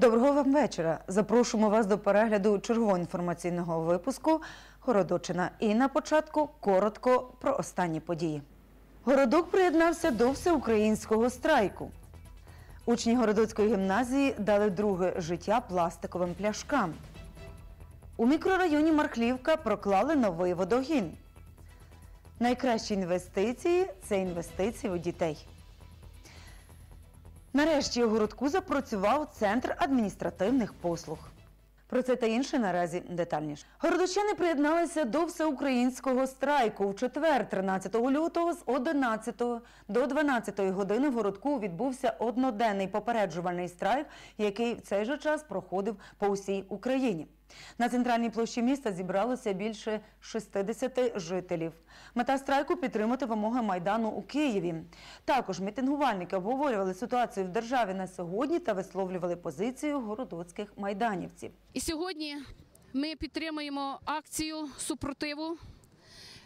Доброго вам вечора. Запрошуємо вас до перегляду чергового інформаційного випуску Городочина. І на початку коротко про останні події. Городок приєднався до всеукраїнського страйку. Учні Городоцької гімназії дали друге життя пластиковим пляшкам. У мікрорайоні Мархлівка проклали новий водогін. Найкращі інвестиції це інвестиції у дітей. Нарешті у городку запрацював центр адміністративних послуг. Про це та інше наразі детальніше. Городочани приєдналися до всеукраїнського страйку в четвер, 13 лютого, з 11 до 12 години в городку відбувся одноденний попереджувальний страйк, який в цей же час проходив по усій Україні. На центральній площі міста зібралося більше 60 жителів. Мета страйку підтримати вимоги майдану у Києві. Також мітингувальники обговорювали ситуацію в державі на сьогодні та висловлювали позицію городоцьких майданівців. І сьогодні ми підтримуємо акцію супротиву.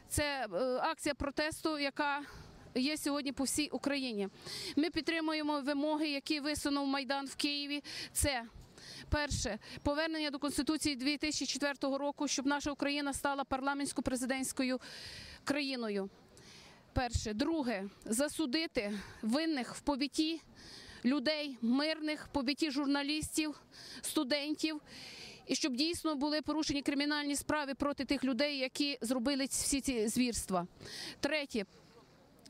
Це е, акція протесту, яка є сьогодні по всій Україні. Ми підтримуємо вимоги, які висунув Майдан в Києві. Це Перше повернення до конституції 2004 року, щоб наша Україна стала парламентсько-президентською країною. Перше, друге. Засудити винних в побитті людей, мирних, побитті журналістів, студентів, і щоб дійсно були порушені кримінальні справи проти тих людей, які зробили всі ці звірства. Третє.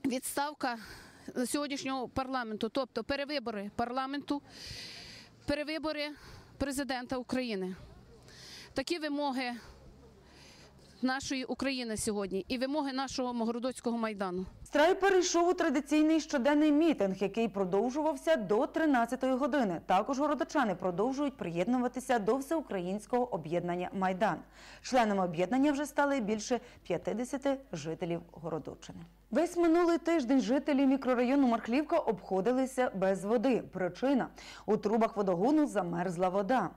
Відставка сьогоднішнього парламенту, тобто перевибори парламенту, перевибори президента України. Такі вимоги нашої України сьогодні і вимоги нашого Могородоцького майдану. Страйк перейшов у традиційний щоденний мітинг, який продовжувався до 13-ї години. Також городочани продовжують приєднуватися до всеукраїнського об'єднання Майдан. Членами об'єднання вже стали більше 50 жителів Городочини. Весь минулий тиждень жителі мікрорайону Мархлівка обходилися без води. Причина у трубах водогону замерзла вода.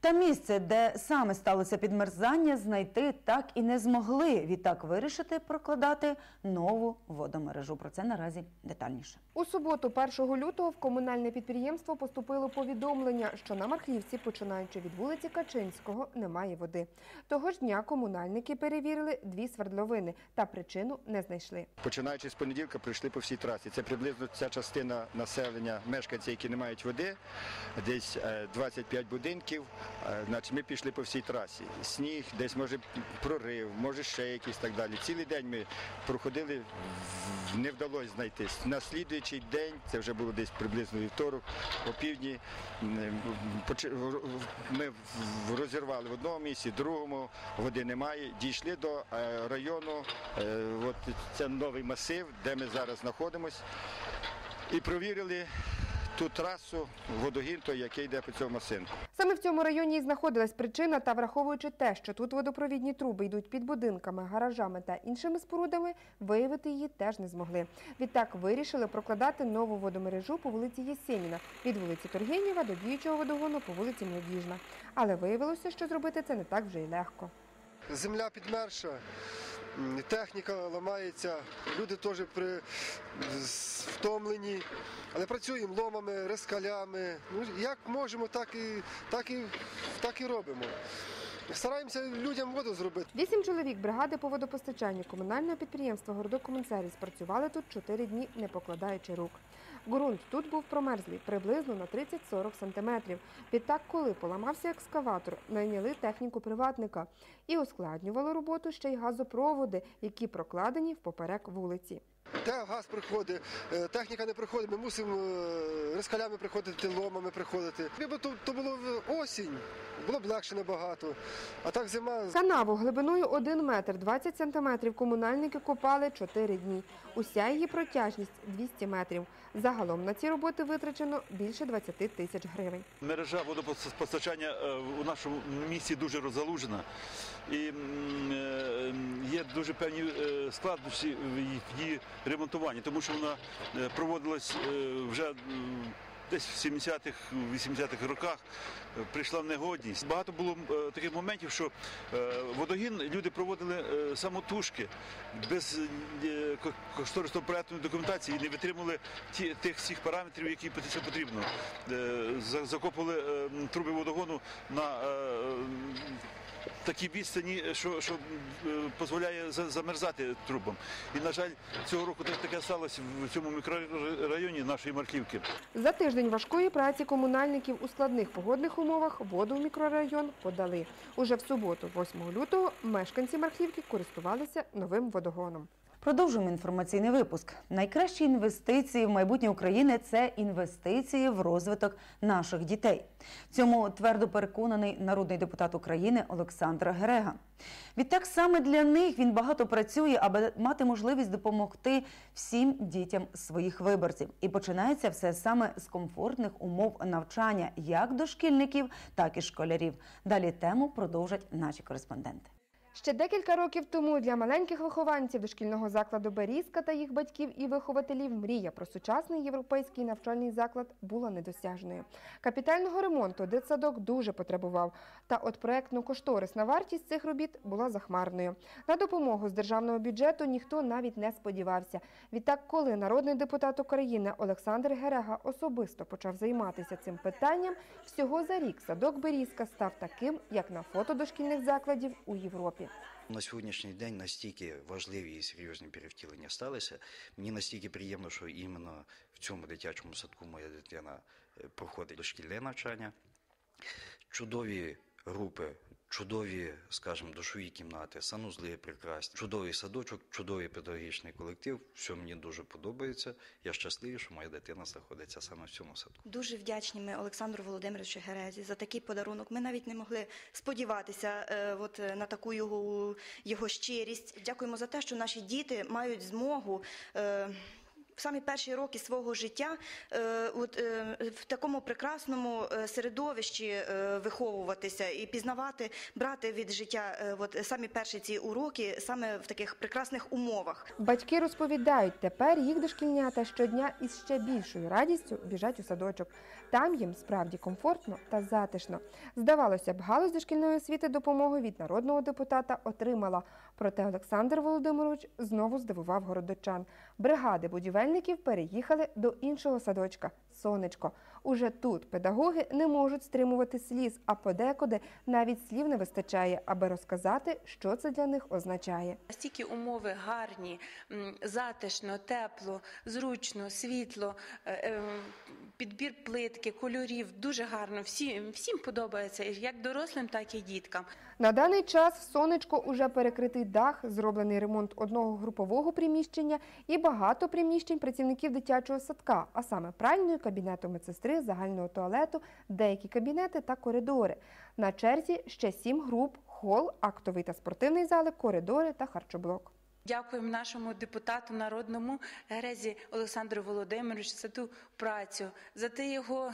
Та місце, де саме сталося підмерзання, знайти так і не змогли. Відтак вирішити прокладати нову водомережу. Про це наразі детальніше. У суботу, 1 лютого, в комунальне підприємство поступило повідомлення, що на Мархлівці, починаючи від вулиці Качинського, немає води. Того ж дня комунальники перевірили дві свердловини та причину не знайшли. Починаючи з понеділка, прийшли по всій трасі. Це приблизно ця частина населення, мешканці, які не мають води, десь е, 25 будинків. Е, Значить, ми пішли по всій трасі. Сніг, десь може прорив, може ще якийсь так далі. Цілий день ми проходили, не вдалося знайти. На слідуючий день, це вже було десь приблизно вівторок, о півдні, ми розірвали в одному місці, в другому води немає. Дійшли до е, району, е, от це новий масив, де ми зараз знаходимося, і провірили ту трасу, водогін, той, який йде по цьому масинку. Саме в цьому районі і знаходилась причина, та враховуючи те, що тут водопровідні труби йдуть під будинками, гаражами та іншими спорудами, виявити її теж не змогли. Відтак вирішили прокладати нову водомережу по вулиці Єсеніна від вулиці Тургенєва до діючого водогону по вулиці Молодіжна. Але виявилося, що зробити це не так вже й легко. Земля підмерша, техніка ламається, люди теж при, втомлені, але працюємо ломами, рискалями. Ну, як можемо, так і, так і, так і робимо. Стараємося людям воду зробити. Вісім чоловік бригади по водопостачанню комунального підприємства «Городокомунсервіс» працювали тут чотири дні, не покладаючи рук. Ґрунт тут був промерзлий, приблизно на 30-40 сантиметрів. Відтак, коли поламався екскаватор, найняли техніку приватника і ускладнювало роботу ще й газопроводи, які прокладені впоперек вулиці. Те газ приходить, е, техніка не приходить, ми мусимо е, рискалями приходити, ломами приходити. Якби то, то було в осінь, було б легше набагато. А так зима Канаву глибиною 1 метр 20 сантиметрів комунальники копали 4 дні. Уся її протяжність 200 метрів. Загалом на ці роботи витрачено більше 20 тисяч гривень. Мережа водопостачання е, у нашому місті дуже розгалужена і є дуже певні складнощі в її ремонтуванні, тому що вона е, проводилась е, вже десь в 70-х, 80-х роках е, прийшла в негодність. Багато було таких моментів, що водогін люди проводили самотужки без кошторисно проектної документації і не витримували ті, тих всіх параметрів, які це потрібно. Закопували труби водогону на такій відстані, що, що е, дозволяє замерзати трубам. І, на жаль, цього року так- таке сталося в цьому мікрорайоні нашої Марківки. За тиждень важкої праці комунальників у складних погодних умовах воду в мікрорайон подали. Уже в суботу, 8 лютого, мешканці Мархівки користувалися новим водогоном. Продовжуємо інформаційний випуск. Найкращі інвестиції в майбутнє України це інвестиції в розвиток наших дітей. Цьому твердо переконаний народний депутат України Олександр Герега. Відтак саме для них він багато працює, аби мати можливість допомогти всім дітям своїх виборців. І починається все саме з комфортних умов навчання як дошкільників, так і школярів. Далі тему продовжать наші кореспонденти. Ще декілька років тому для маленьких вихованців дошкільного закладу Берізка та їх батьків і вихователів мрія про сучасний європейський навчальний заклад була недосяжною. Капітального ремонту дитсадок дуже потребував, та от проектно-кошторисна вартість цих робіт була захмарною. На допомогу з державного бюджету ніхто навіть не сподівався. Відтак, коли народний депутат України Олександр Герега особисто почав займатися цим питанням, всього за рік садок Берізка став таким, як на фото дошкільних закладів у Європі. На сьогоднішній день настільки важливі і серйозні перевтілення сталися. Мені настільки приємно, що іменно в цьому дитячому садку моя дитина е, проходить дошкільне навчання. Чудові групи, чудові, скажімо, душові кімнати, санузли прекрасні, чудовий садочок, чудовий педагогічний колектив. Все мені дуже подобається. Я щасливий, що моя дитина знаходиться саме в цьому садку. Дуже вдячні ми Олександру Володимировичу Герезі за такий подарунок. Ми навіть не могли сподіватися е, от, е, на таку його, його щирість. Дякуємо за те, що наші діти мають змогу. Е, в самі перші роки свого життя е, е, в такому прекрасному е, середовищі виховуватися і пізнавати, брати від життя от, самі перші ці уроки саме в таких прекрасних умовах. Батьки розповідають, тепер їх дошкільнята щодня із ще більшою радістю біжать у садочок. Там їм справді комфортно та затишно. Здавалося б, галузь дошкільної освіти допомогу від народного депутата отримала. Проте Олександр Володимирович знову здивував городочан. Бригади будівельників переїхали до іншого садочка сонечко. Уже тут педагоги не можуть стримувати сліз, а подекуди навіть слів не вистачає, аби розказати, що це для них означає. Настільки умови гарні, затишно, тепло, зручно, світло, е, е, підбір плитки, кольорів дуже гарно. Всім, всім подобається, як дорослим, так і діткам. На даний час в сонечко уже перекритий дах, зроблений ремонт одного групового приміщення і багато приміщень працівників дитячого садка, а саме пральної, кабінету медсестри, загального туалету, деякі кабінети та коридори. На черзі ще сім груп, хол, актовий та спортивний зали, коридори та харчоблок. Дякуємо нашому депутату народному Герезі Олександру Володимировичу за ту працю, за те його.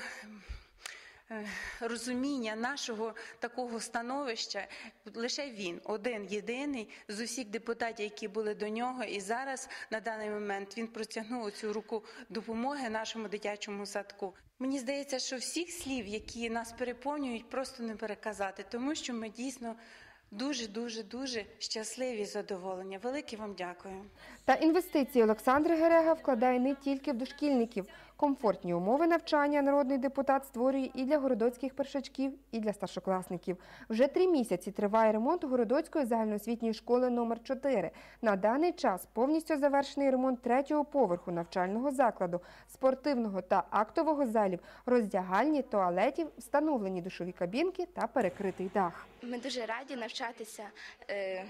е, Розуміння нашого такого становища лише він один єдиний з усіх депутатів, які були до нього, і зараз на даний момент він протягнув цю руку допомоги нашому дитячому садку. Мені здається, що всіх слів, які нас переповнюють, просто не переказати, тому що ми дійсно дуже, дуже, дуже щасливі і задоволені. Велике вам дякую. Та інвестиції Олександр Герега вкладає не тільки в дошкільників. Комфортні умови навчання народний депутат створює і для городоцьких першачків, і для старшокласників. Вже три місяці триває ремонт городоцької загальноосвітньої школи номер 4 На даний час повністю завершений ремонт третього поверху навчального закладу, спортивного та актового залів, роздягальні, туалетів, встановлені душові кабінки та перекритий дах. Ми дуже раді навчатися е,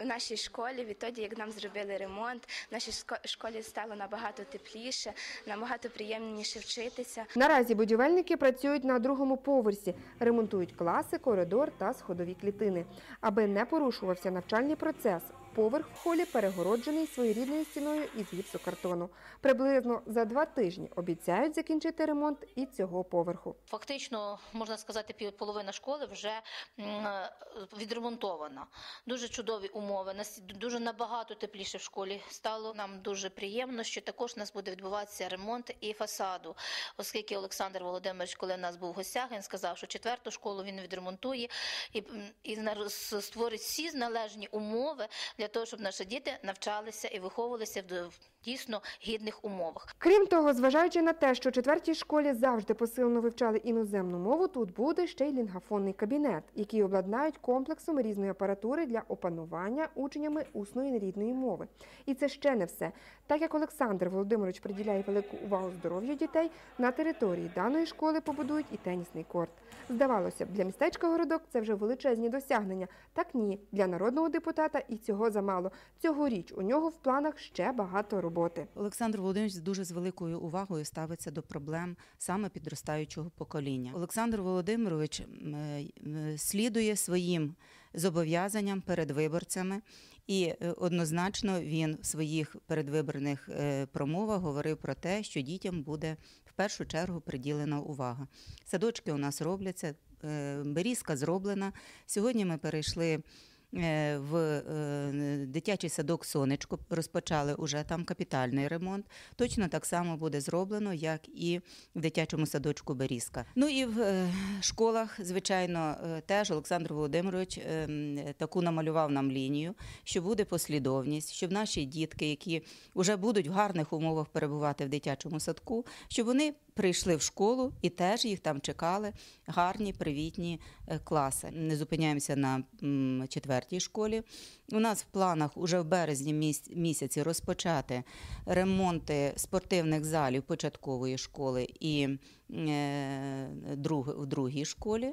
в нашій школі відтоді, як нам зробили ремонт. В нашій школі стало набагато тепліше, набагато приємніше вчитися. Наразі будівельники працюють на другому поверсі, ремонтують класи, коридор та сходові клітини. Аби не порушувався навчальний процес, поверх в холі перегороджений своєрідною стіною із гіпсокартону. Приблизно за два тижні обіцяють закінчити ремонт і цього поверху. Фактично, можна сказати, половина школи вже е, відремонтована. Дуже чудові умови. Нас дуже набагато тепліше в школі стало. Нам дуже приємно, що також у нас буде відбуватися ремонт і фасаду, оскільки Олександр Володимирович, коли в нас був в гостях, він сказав, що четверту школу він відремонтує і, і створить всі належні умови для того, щоб наші діти навчалися і виховувалися в дійсно гідних умовах. Крім того, зважаючи на те, що четвертій школі завжди посилено вивчали іноземну мову, тут буде ще й лінгафонний кабінет, який обладнають комплексом різної апаратури для опанування учнями усної нерідної мови. І це ще не все. Так як Олександр Володимирович приділяє велику увагу здоров'ю дітей, на території даної школи побудують і тенісний корт. Здавалося б, для містечка городок це вже величезні досягнення. Так ні, для народного депутата і цього замало. Цьогоріч у нього в планах ще багато роботи. Олександр Володимирович дуже з великою увагою ставиться до проблем саме підростаючого покоління. Олександр Володимирович е, слідує своїм зобов'язанням перед виборцями, і е, однозначно він в своїх передвиборних е, промовах говорив про те, що дітям буде в першу чергу приділена увага. Садочки у нас робляться, берізка зроблена. Сьогодні ми перейшли в е, дитячий садок Сонечко, розпочали уже там капітальний ремонт. Точно так само буде зроблено, як і в дитячому садочку Берізка. Ну і в е, школах, звичайно, е, теж Олександр Володимирович е, таку намалював нам лінію, що буде послідовність, щоб наші дітки, які вже будуть в гарних умовах перебувати в дитячому садку, щоб вони прийшли в школу і теж їх там чекали гарні, привітні е, класи. Не зупиняємося на м, четвертій школі. У нас в планах уже в березні місяці розпочати ремонти спортивних залів початкової школи і е, в другій школі.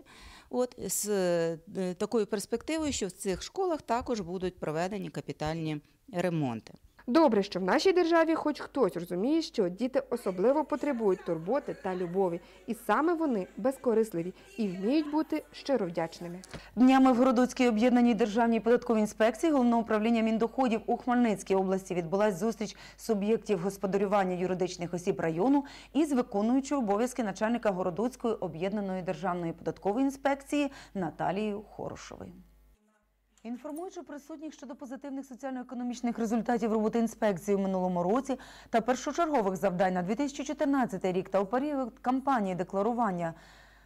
От з е, такою перспективою, що в цих школах також будуть проведені капітальні ремонти. Добре, що в нашій державі хоч хтось розуміє, що діти особливо потребують турботи та любові, і саме вони безкорисливі і вміють бути щиро вдячними. Днями в Городоцькій об'єднаній державній податковій інспекції головного управління Міндоходів у Хмельницькій області відбулась зустріч суб'єктів господарювання юридичних осіб району із виконуючою обов'язки начальника Городоцької об'єднаної державної податкової інспекції Наталією Хорошовою. Інформуючи присутніх щодо позитивних соціально-економічних результатів роботи інспекції в минулому році та першочергових завдань на 2014 рік та у період кампанії декларування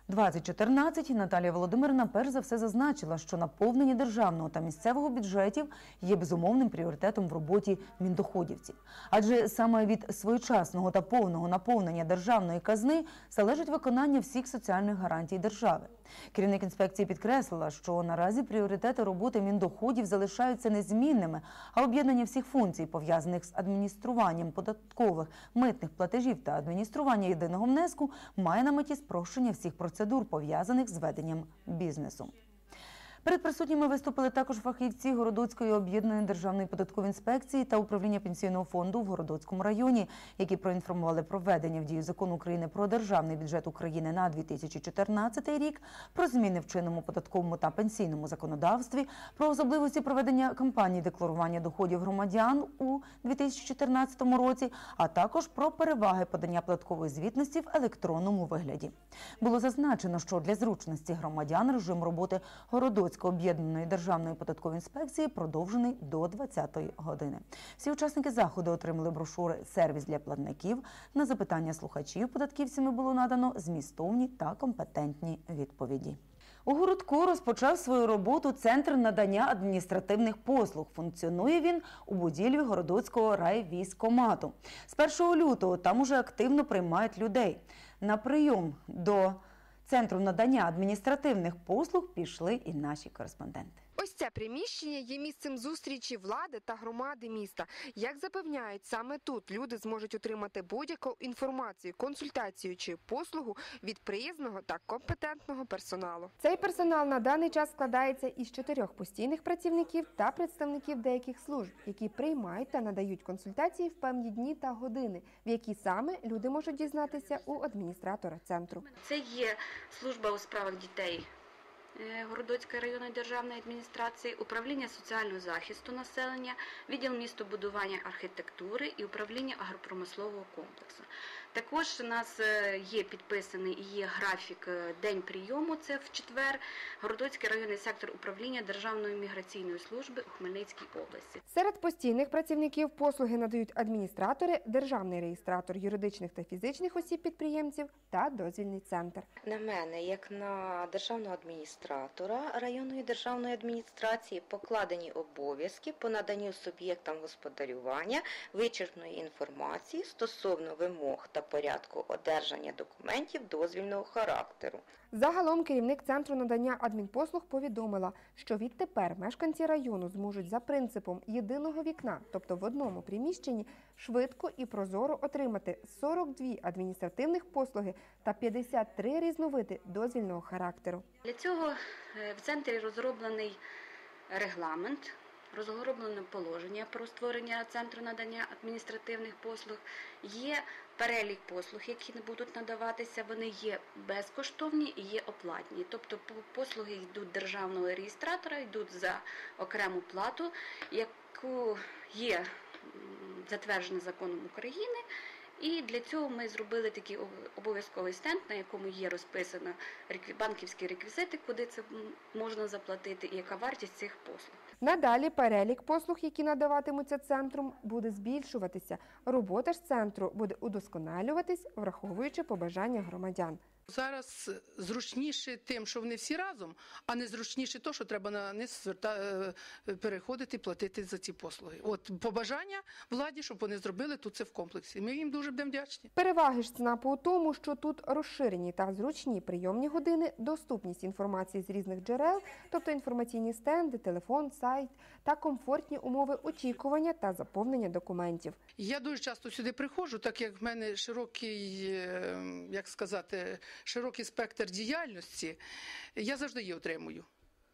2014 Наталія Володимирівна перш за все зазначила, що наповнення державного та місцевого бюджетів є безумовним пріоритетом в роботі міндоходівців. Адже саме від своєчасного та повного наповнення державної казни залежить виконання всіх соціальних гарантій держави. Керівник інспекції підкреслила, що наразі пріоритети роботи міндоходів залишаються незмінними, а об'єднання всіх функцій, пов'язаних з адмініструванням податкових, митних платежів та адміністрування єдиного внеску, має на меті спрощення всіх процедур, пов'язаних з веденням бізнесу. Перед присутніми виступили також фахівці Городоцької об'єднаної державної податкової інспекції та управління пенсійного фонду в Городоцькому районі, які проінформували про введення в дію закону України про державний бюджет України на 2014 рік, про зміни в чинному податковому та пенсійному законодавстві, про особливості проведення кампанії декларування доходів громадян у 2014 році, а також про переваги подання податкової звітності в електронному вигляді. Було зазначено, що для зручності громадян режим роботи Городоцької об'єднаної державної податкової інспекції продовжений до 20-ї години. Всі учасники заходу отримали брошури Сервіс для платників. На запитання слухачів податківцями було надано змістовні та компетентні відповіді. У городку розпочав свою роботу центр надання адміністративних послуг. Функціонує він у будівлі городоцького райвійськомату. З 1 лютого там уже активно приймають людей. На прийом до центру надання адміністративних послуг пішли і наші кореспонденти. Це приміщення є місцем зустрічі влади та громади міста. Як запевняють, саме тут люди зможуть отримати будь-яку інформацію, консультацію чи послугу від приїзного та компетентного персоналу. Цей персонал на даний час складається із чотирьох постійних працівників та представників деяких служб, які приймають та надають консультації в певні дні та години, в які саме люди можуть дізнатися у адміністратора центру. Це є служба у справах дітей. Е, Городоцької районної державної адміністрації, управління соціального захисту населення, відділ містобудування архітектури і управління агропромислового комплексу. Також у нас е, є підписаний і є графік е, день прийому. Це в четвер. Городоцький районний сектор управління Державної міграційної служби у Хмельницькій області. Серед постійних працівників послуги надають адміністратори, державний реєстратор юридичних та фізичних осіб підприємців та дозвільний центр. На мене, як на державного адміністратора районної державної адміністрації, покладені обов'язки по наданню суб'єктам господарювання вичерпної інформації стосовно вимог та порядку одержання документів дозвільного характеру. Загалом керівник центру надання адмінпослуг повідомила, що відтепер мешканці району зможуть за принципом єдиного вікна, тобто в одному приміщенні, швидко і прозоро отримати 42 адміністративних послуги та 53 різновиди дозвільного характеру. Для цього е, в центрі розроблений регламент, розроблено положення про створення центру надання адміністративних послуг. Є перелік послуг, які не будуть надаватися. Вони є безкоштовні і є оплатні. Тобто по- послуги йдуть державного реєстратора, йдуть за окрему плату, яку є затверджена законом України. І для цього ми зробили такий об- обов'язковий стенд, на якому є розписано банківські реквізити, куди це можна заплатити, і яка вартість цих послуг. Надалі перелік послуг, які надаватимуться центром, буде збільшуватися. Робота ж центру буде удосконалюватись, враховуючи побажання громадян. Зараз зручніше тим, що вони всі разом, а не зручніше то, що треба на низ е, переходити, платити за ці послуги. От побажання владі, щоб вони зробили тут це в комплексі. Ми їм дуже будемо вдячні. Переваги ж ЦНАПу у тому, що тут розширені та зручні прийомні години, доступність інформації з різних джерел, тобто інформаційні стенди, телефон, сайт та комфортні умови очікування та заповнення документів. Я дуже часто сюди приходжу, так як в мене широкий, е, як сказати, широкий спектр діяльності. Я завжди її отримую.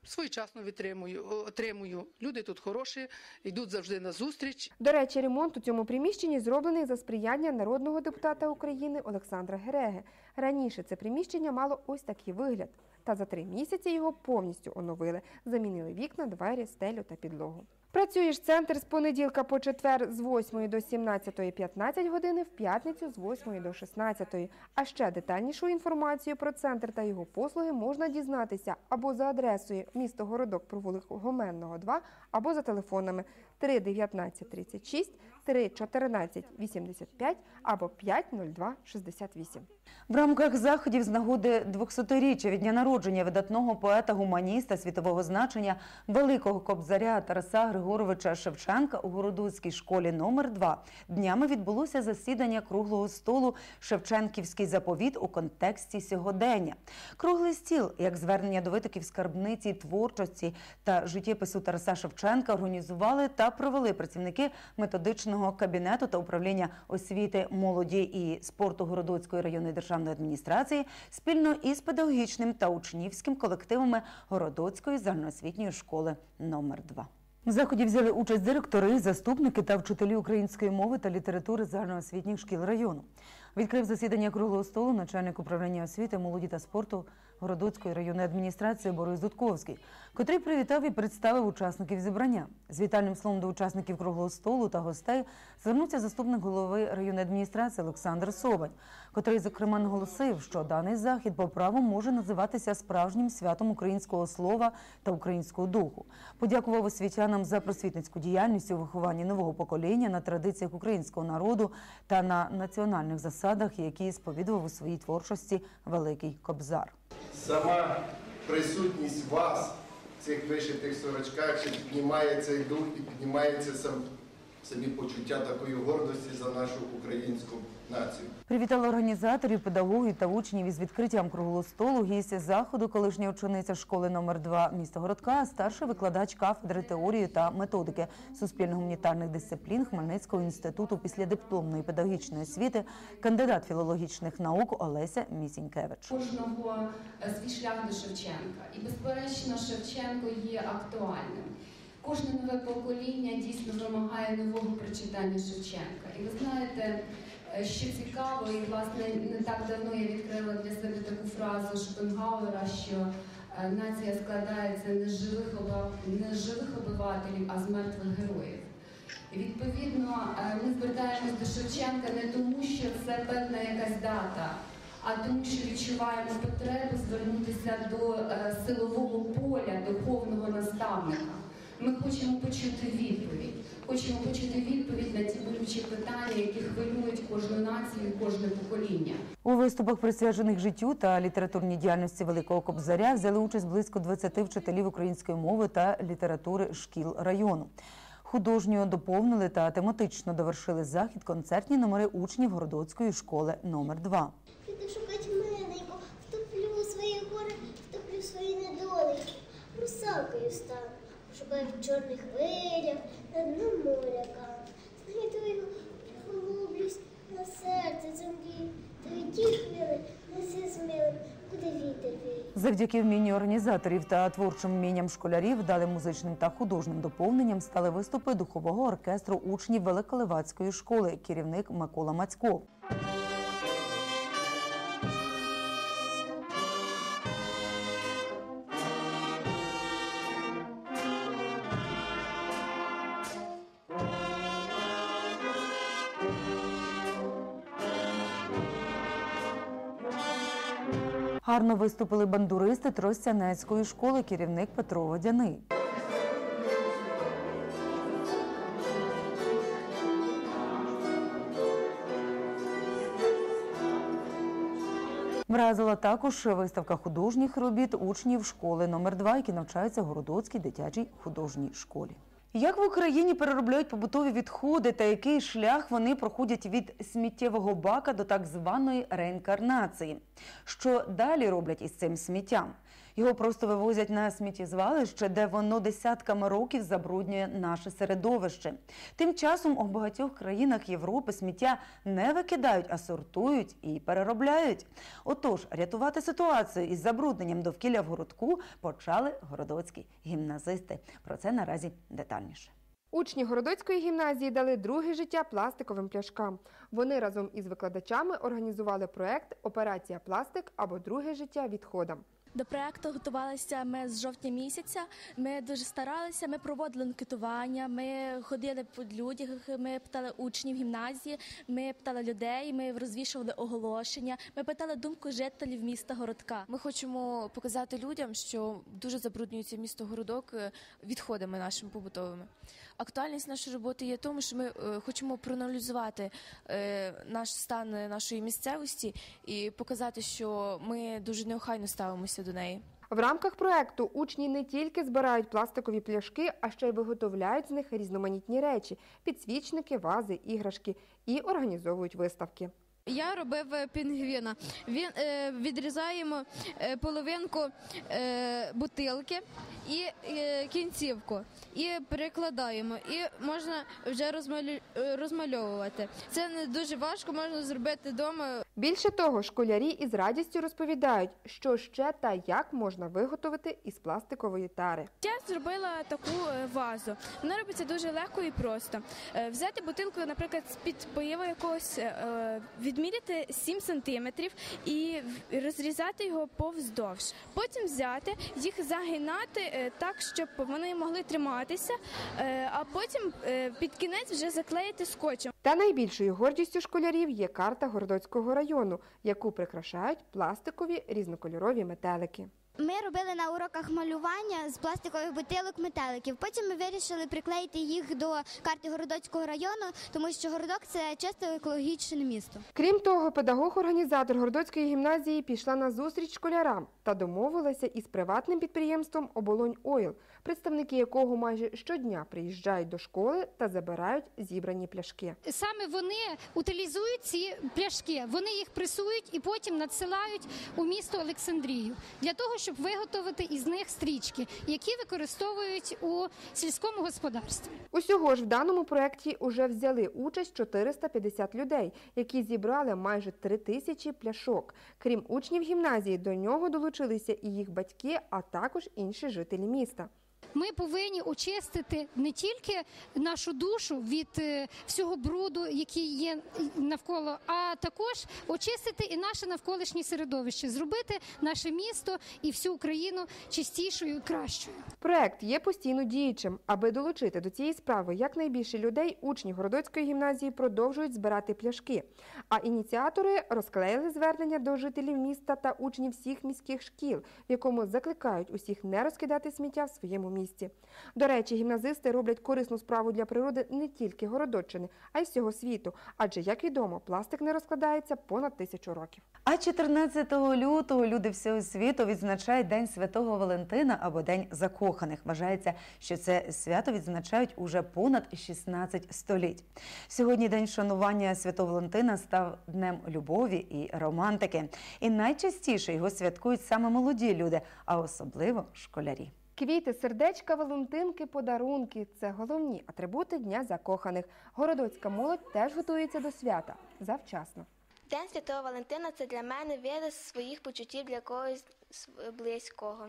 Своєчасно витримую, отримую. Люди тут хороші, йдуть завжди на зустріч. До речі, ремонт у цьому приміщенні зроблений за сприяння народного депутата України Олександра Гереги. Раніше це приміщення мало ось такий вигляд. Та за три місяці його повністю оновили, замінили вікна, двері, стелю та підлогу. Працює ж центр з понеділка по четвер з 8 до 17.15 години, в п'ятницю з 8 до 16. А ще детальнішу інформацію про центр та його послуги можна дізнатися або за адресою місто Городок провулок Гоменного 2, або за телефонами 3 19 36, 3 14 85 або 502 68. В рамках заходів з нагоди 200-річчя від дня народження видатного поета-гуманіста світового значення великого кобзаря Тараса Григоровича Шевченка у Городоцькій школі номер 2 днями відбулося засідання круглого столу Шевченківський заповіт у контексті сьогодення. Круглий стіл, як звернення до витоків скарбниці творчості та життєпису Тараса Шевченка, організували та провели працівники методичного кабінету та управління освіти, молоді і спорту Городоцької районної державної адміністрації спільно із педагогічним та учнівським колективами Городоцької загальноосвітньої школи номер 2 В заході взяли участь директори, заступники та вчителі української мови та літератури загальноосвітніх шкіл району. Відкрив засідання круглого столу начальник управління освіти, молоді та спорту Городоцької районної адміністрації Борис Дудковський, котрий привітав і представив учасників зібрання. З вітальним словом до учасників круглого столу та гостей звернувся заступник голови районної адміністрації Олександр Собань, котрий, зокрема, наголосив, що даний захід по праву може називатися справжнім святом українського слова та українського духу. Подякував освітянам за просвітницьку діяльність у вихованні нового покоління на традиціях українського народу та на національних засадах, які сповідував у своїй творчості Великий Кобзар. Сама присутність вас в цих вишитих сорочках що піднімає цей дух і піднімається сам, самі почуття такої гордості за нашу українську націю. Привітала організаторів, педагогів та учнів із відкриттям круглого столу. Гість заходу, колишня учениця школи номер 2 міста Городка, старший викладач кафедри теорії та методики суспільно-гуманітарних дисциплін Хмельницького інституту післядипломної педагогічної освіти, кандидат філологічних наук Олеся Місінькевич. кожного е, свій шлях до Шевченка. І, безперечно, Шевченко є актуальним. Кожне нове покоління дійсно вимагає нового прочитання Шевченка. І ви знаєте, е, що цікаво, і власне не так давно я відкрила для себе таку фразу Шопенгауера, що е, нація складається не з живих, не з живих обивателів, а з мертвих героїв. І відповідно е, ми звертаємось до Шевченка не тому, що це певна якась дата, а тому, що відчуваємо потребу звернутися до силового поля, духовного наставника. Ми хочемо почути відповідь. Хочемо почути відповідь на ті болючі питання, які хвилюють кожну націю, кожне покоління. У виступах, присвячених життю та літературній діяльності Великого Кобзаря, взяли участь близько 20 вчителів української мови та літератури шкіл району. Художньо доповнили та тематично довершили захід концертні номери учнів Городоцької школи номер 2 Піду шукать в чорних хвилях, на дно моряка. Знайду його, полюблюсь на серце землі. Тоді хвили неси змили, куди. Завдяки вмінню організаторів та творчим вмінням школярів, дали музичним та художнім доповненням стали виступи духового оркестру учнів Великоливацької школи, керівник Микола Мацько. Гарно виступили бандуристи Тростянецької школи, керівник Петро Водяний. Вразила також виставка художніх робіт учнів школи номер 2 які навчаються в Городоцькій дитячій художній школі. Як в Україні переробляють побутові відходи та який шлях вони проходять від сміттєвого бака до так званої реінкарнації? Що далі роблять із цим сміттям? Його просто вивозять на сміттєзвалище, де воно десятками років забруднює наше середовище. Тим часом у багатьох країнах Європи сміття не викидають, а сортують і переробляють. Отож, рятувати ситуацію із забрудненням довкілля в городку почали городоцькі гімназисти. Про це наразі детальніше. Учні Городоцької гімназії дали друге життя пластиковим пляшкам. Вони разом із викладачами організували проект Операція пластик або друге життя відходам. До проекту готувалися ми з жовтня місяця. Ми дуже старалися. Ми проводили анкетування. Ми ходили по людях. Ми питали учнів гімназії. Ми питали людей. Ми розвішували оголошення. Ми питали думку жителів міста Городка. Ми хочемо показати людям, що дуже забруднюється місто Городок е, відходами нашими побутовими. Актуальність нашої роботи є тому, що ми е, хочемо проаналізувати е, наш стан нашої місцевості і показати, що ми дуже неохайно ставимося до неї. В рамках проекту учні не тільки збирають пластикові пляшки, а ще й виготовляють з них різноманітні речі, підсвічники, вази, іграшки і організовують виставки. Я робив пінгвіна. Він е, відрізаємо е, половинку е, бутилки і е, кінцівку, і перекладаємо. І можна вже розмалю, е, розмальовувати. Це не дуже важко, можна зробити вдома. Більше того, школярі із радістю розповідають, що ще та як можна виготовити із пластикової тари. Я зробила таку е, вазу. Вона робиться дуже легко і просто. Е, Взяти бутилку, наприклад, з-під пива якогось, е, відміряти 7 сантиметрів і розрізати його повздовж. Потім взяти їх загинати е, так, щоб вони могли триматися, е, а потім е, під кінець вже заклеїти скотчем. Та найбільшою гордістю школярів є карта Городоцького району, яку прикрашають пластикові різнокольорові метелики. Ми робили на уроках малювання з пластикових бутилок метеликів. Потім ми вирішили приклеїти їх до карти Городоцького району, тому що Городок це чисто екологічне місто. Крім того, педагог-організатор Городоцької гімназії пішла на зустріч школярам та домовилася із приватним підприємством Оболонь Ойл, представники якого майже щодня приїжджають до школи та забирають зібрані пляшки. Саме вони утилізують ці пляшки, вони їх пресують і потім надсилають у місто Олександрію для того, щоб виготовити із них стрічки, які використовують у сільському господарстві. Усього ж в даному проєкті уже взяли участь 450 людей, які зібрали майже 3 тисячі пляшок. Крім учнів гімназії, до нього долучилися і їх батьки, а також інші жителі міста. Ми повинні очистити не тільки нашу душу від е, всього бруду, який є навколо, а також очистити і наше навколишнє середовище, зробити наше місто і всю Україну чистішою і кращою. Проект є постійно діючим. Аби долучити до цієї справи якнайбільше людей, учні Городоцької гімназії продовжують збирати пляшки. А ініціатори розклеїли звернення до жителів міста та учнів всіх міських шкіл, в якому закликають усіх не розкидати сміття в своєму місті. До речі, гімназисти роблять корисну справу для природи не тільки Городоччини, а й всього світу. Адже, як відомо, пластик не розкладається понад тисячу років. А 14 лютого люди всього світу відзначають День Святого Валентина або День закоханих. Вважається, що це свято відзначають уже понад 16 століть. Сьогодні день вшанування Святого Валентина став днем любові і романтики. І найчастіше його святкують саме молоді люди, а особливо школярі. Квіти, сердечка, валентинки, подарунки це головні атрибути Дня закоханих. Городоцька молодь теж готується до свята завчасно. День Святого Валентина це для мене вираз своїх почуттів для когось близького.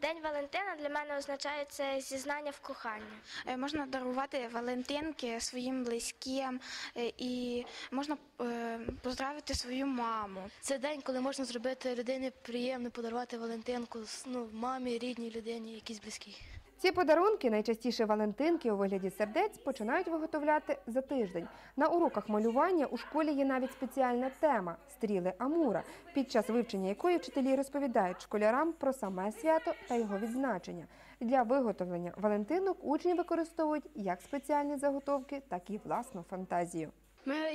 День Валентина для мене означає це зізнання в коханні. Е, Можна дарувати валентинки своїм близьким е, і можна е, поздравити свою маму. Це день, коли можна зробити людині приємно, подарувати Валентинку ну, мамі, рідній людині, якійсь близькій. Ці подарунки, найчастіше валентинки у вигляді сердець, починають виготовляти за тиждень. На уроках малювання у школі є навіть спеціальна тема стріли Амура, під час вивчення якої вчителі розповідають школярам про саме свято та його відзначення. Для виготовлення валентинок учні використовують як спеціальні заготовки, так і власну фантазію.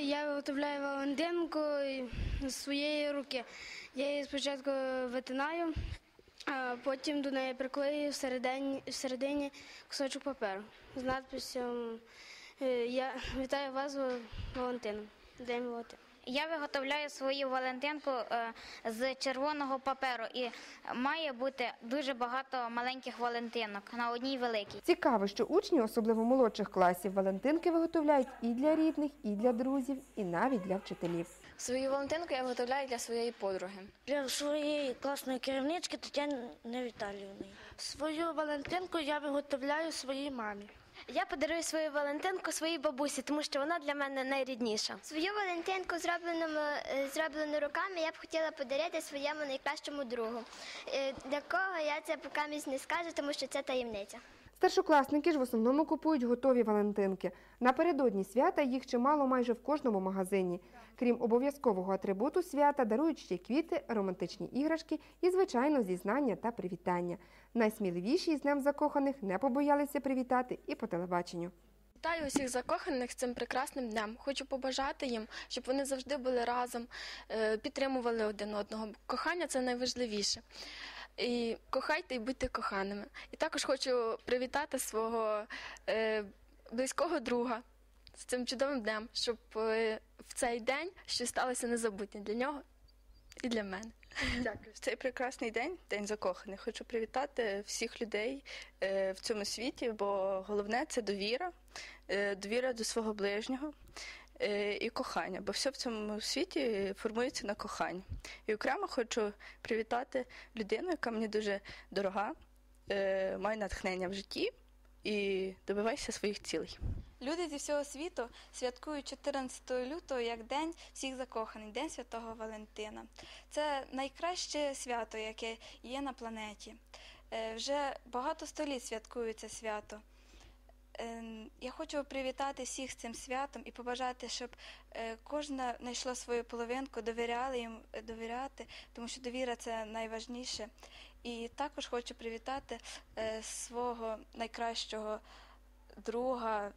Я виготовляю валентинку з своєї руки. Я її спочатку витинаю, а потім до неї приклею всередині, всередині кусочок паперу з надписом е, Я вітаю вас з Валентином. День Валентина. Я виготовляю свою Валентинку е, з червоного паперу і має бути дуже багато маленьких Валентинок на одній великій. Цікаво, що учні, особливо молодших класів, валентинки виготовляють і для рідних, і для друзів, і навіть для вчителів. Свою Валентинку я виготовляю для своєї подруги. Для своєї класної керівнички Тетяни Віталіївни. Свою Валентинку я виготовляю своїй мамі. Я подарую свою Валентинку своїй бабусі, тому що вона для мене найрідніша. Свою Валентинку, зроблену, е, зроблену руками, я б хотіла подарити своєму найкращому другу. Е, Для кого я це поки не скажу, тому що це таємниця. Старшокласники ж в основному купують готові валентинки. Напередодні свята їх чимало майже в кожному магазині. Крім обов'язкового атрибуту свята, дарують ще квіти, романтичні іграшки і, звичайно, зізнання та привітання. Найсміливіші із днем закоханих не побоялися привітати і по телебаченню. Вітаю усіх закоханих з цим прекрасним днем. Хочу побажати їм, щоб вони завжди були разом, е, підтримували один одного. Кохання це найважливіше. І кохайте і будьте коханими. І також хочу привітати свого е, близького друга з цим чудовим днем, щоб е, в цей день щось сталося незабутнє для нього і для мене. Дякую. В цей прекрасний день, день закоханих. Хочу привітати всіх людей е, в цьому світі, бо головне це довіра, е, довіра до свого ближнього і кохання. Бо все в цьому світі формується на коханні. І окремо хочу привітати людину, яка мені дуже дорога, е, має натхнення в житті і добивайся своїх цілей. Люди зі всього світу святкують 14 лютого як День всіх закоханих, День Святого Валентина. Це найкраще свято, яке є на планеті. Е, Вже багато століть святкують це свято. Е, Я хочу привітати всіх з цим святом і побажати, щоб е, кожна знайшла свою половинку, довіряли їм е, довіряти, тому що довіра це найважніше. І також хочу привітати е, свого найкращого друга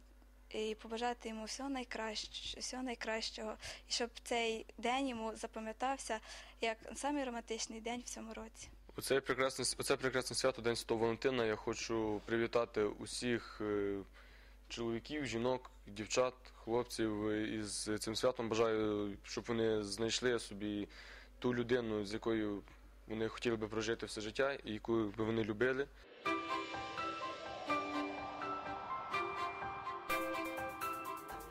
і побажати йому всього найкращого, всього найкращого, і щоб цей день йому запам'ятався як самий романтичний день в цьому році. У цей прекрасне, у це прекрасне свято День Святого Валентина я хочу привітати усіх е, чоловіків, жінок, дівчат, хлопців е, із цим святом. Бажаю, щоб вони знайшли собі ту людину, з якою вони хотіли би прожити все життя і яку би вони любили.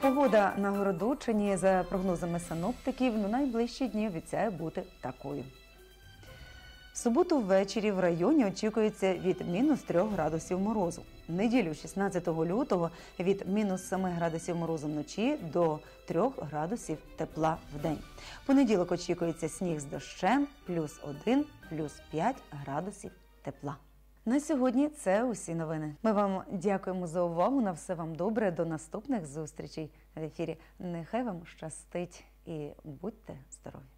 Погода на Городочині за прогнозами синоптиків на найближчі дні обіцяє бути такою. В суботу ввечері в районі очікується від мінус 3 градусів морозу. Неділю, 16 лютого, від мінус 7 градусів морозу вночі до 3 градусів тепла в день. Понеділок очікується сніг з дощем, плюс 1, плюс 5 градусів тепла. На сьогодні це усі новини. Ми вам дякуємо за увагу. На все вам добре. До наступних зустрічей в ефірі. Нехай вам щастить і будьте здорові!